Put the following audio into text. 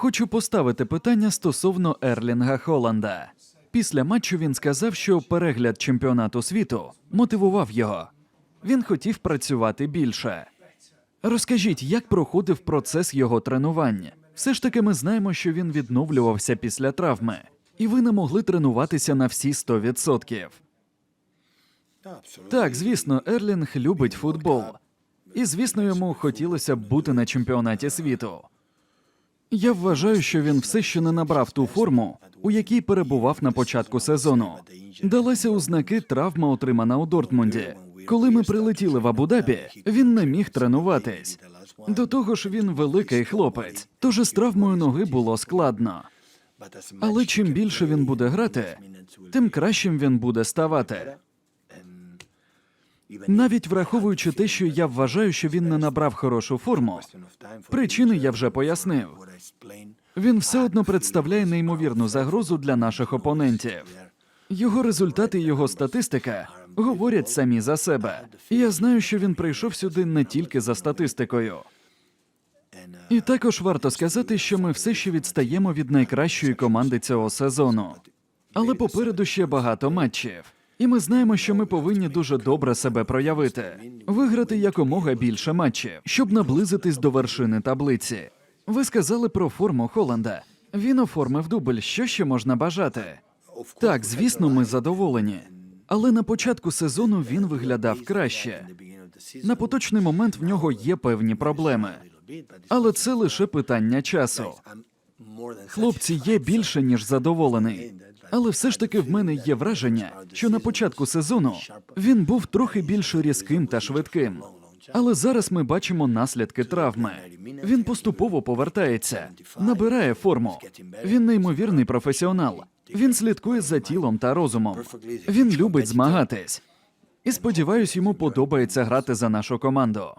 Хочу поставити питання стосовно Ерлінга Холланда. Після матчу він сказав, що перегляд чемпіонату світу мотивував його. Він хотів працювати більше. Розкажіть, як проходив процес його тренування? Все ж таки, ми знаємо, що він відновлювався після травми, і ви не могли тренуватися на всі 100%. Так, звісно, Ерлінг любить футбол. І, звісно, йому хотілося б бути на чемпіонаті світу. Я вважаю, що він все ще не набрав ту форму, у якій перебував на початку сезону. Далася у знаки травма, отримана у Дортмунді. Коли ми прилетіли в Абу-Дабі, він не міг тренуватись. До того ж, він великий хлопець, тож з травмою ноги було складно. Але чим більше він буде грати, тим кращим він буде ставати. Навіть враховуючи те, що я вважаю, що він не набрав хорошу форму, причини я вже пояснив. Він все одно представляє неймовірну загрозу для наших опонентів. Його результати і його статистика говорять самі за себе. І я знаю, що він прийшов сюди не тільки за статистикою. І також варто сказати, що ми все ще відстаємо від найкращої команди цього сезону. Але попереду ще багато матчів. І ми знаємо, що ми повинні дуже добре себе проявити, виграти якомога більше матчів, щоб наблизитись до вершини таблиці. Ви сказали про форму Холланда. Він оформив дубль. Що ще можна бажати? Так, звісно, ми задоволені. Але на початку сезону він виглядав краще. На поточний момент в нього є певні проблеми. Але це лише питання часу. Хлопці є більше ніж задоволений. Але все ж таки в мене є враження, що на початку сезону він був трохи більш різким та швидким. Але зараз ми бачимо наслідки травми. Він поступово повертається, набирає форму. Він неймовірний професіонал. Він слідкує за тілом та розумом. Він любить змагатись. І сподіваюсь, йому подобається грати за нашу команду.